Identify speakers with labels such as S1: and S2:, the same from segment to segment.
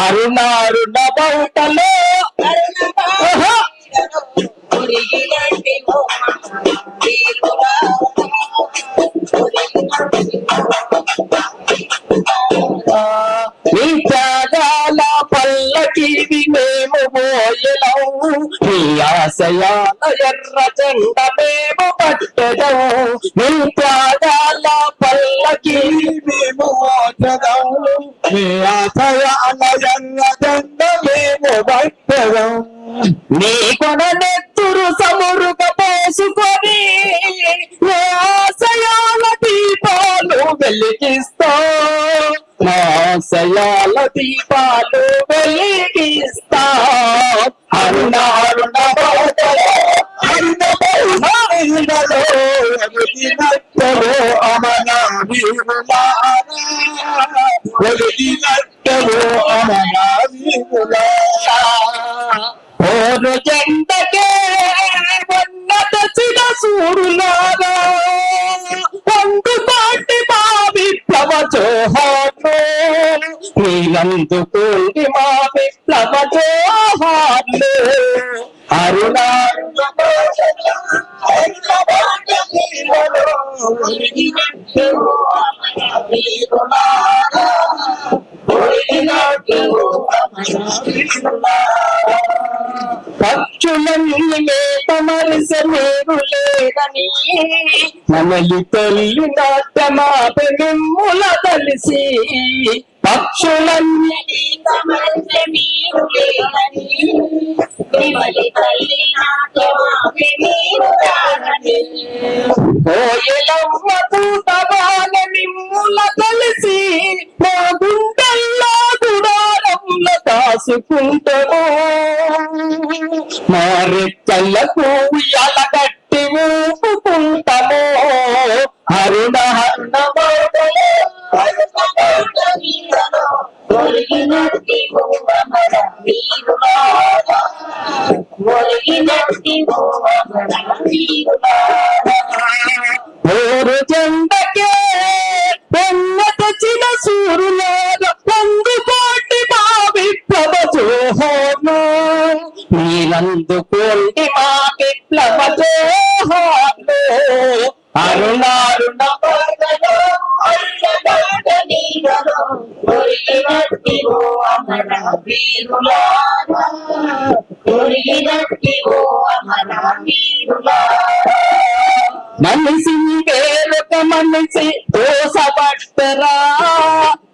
S1: అరుణ అరుణ బౌటలో. నీ పల్లకి మేము పోయలవు నీ ఆశయాల ఎర్ర చెండ మేము పట్టదవు. నీ పల్లకి
S2: మేము మోచదం మీ ఆశయాల ఎర్ర జెండ మేము పట్టెదం
S1: నీ కొననెత్తురు సమురుగ పోసుకొని ఆశయాల దీపాలు వెలిగిస్తా. ఆశయాల దీపాలు వెలిగిస్తా. అరుణారుణ అరుణ బహుమానులలో
S2: వీరులారా వెలిగినట్టలో అమన
S1: ఓరు జెండకే ఉన్నత శిరసూరులారా పొందుపాటి మా విప్లవ జోహార్లు మీరందుకోండి మా విప్లవ జోహార్లు పక్షులన్నీ మేత మీరు లేరని మనలి తల్లి నాట్యమాప మిమ్ముల కలిసి పక్షులన్నీ కోయలమ్మ కూటగాన మిమ్ముల కలిసి మా గుండెల్లో గుడారంలో దాసుకుంటాము రెక్కలకు ఉయ్యాల కట్టి ఊపుకుంటాము అరుణ హరుణ మోదలే, ఓరు జెండకే ఉన్నత చిన్న సూరులార పొంగుపాటి మా విప్లవ జోహార్లు మీరందుకోండి మనిషి వేరొక మనిషి దోసబట్టరా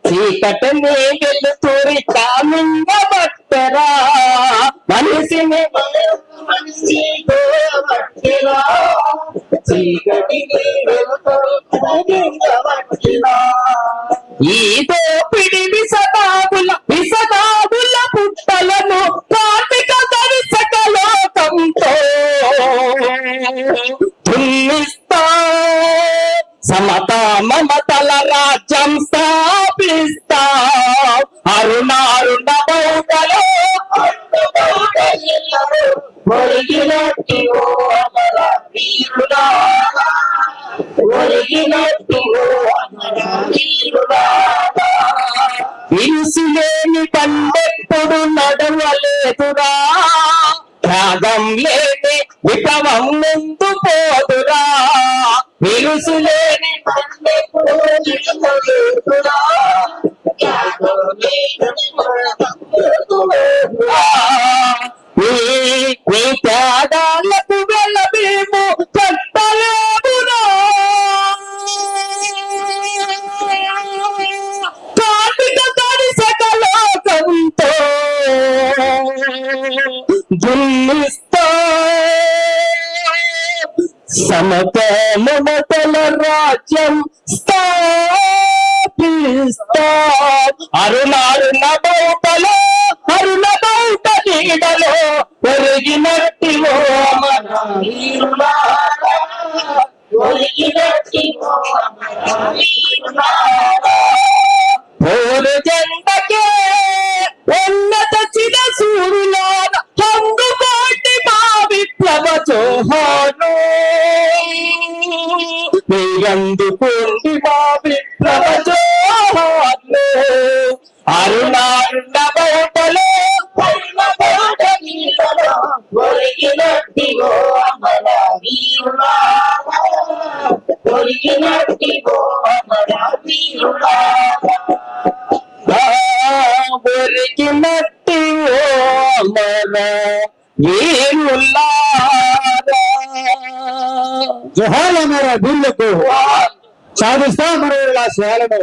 S1: చీకటిని వెలుతురి కామింగబట్టరా మనిషిని మనిషి దోసబట్టరా చీకటిని వెలుతురి మమతల రాజ్యం స్థాపిస్తా. అరుణారుణ బౌగలో ఒరిగినట్టి అమర వీరులారా ఒరిగినట్టి అమర వీరులారా ఇరుసులేని పండెప్పుడు నడవలేదురా. త్యాగం లేని విప్లవం ముందు పోదురా. విరుసులేని పేదాలకు వెళ్ళ మేము చెప్పలేమునా సమతల రాజ్యం స్థాపిస్తా అరుణారుణ బౌటలో అరుణ బౌట నీడలో ఒరిగినట్టి ఓ వీరులారా, వీరులారా. మీరందుకోండి మా విప్లవ జోహాను అరుణారుణ బౌటలో అరుణ బౌట నీడలో ఒరిగినట్టి ఓ అమర వీరులారా ఒరిగినట్టి ఓ అమర వీరులారా ఒరిగినట్టి ఓ అమర వీరులారా
S3: జోహార్ అమర వీరులకు సాధిస్తాం మన సేలను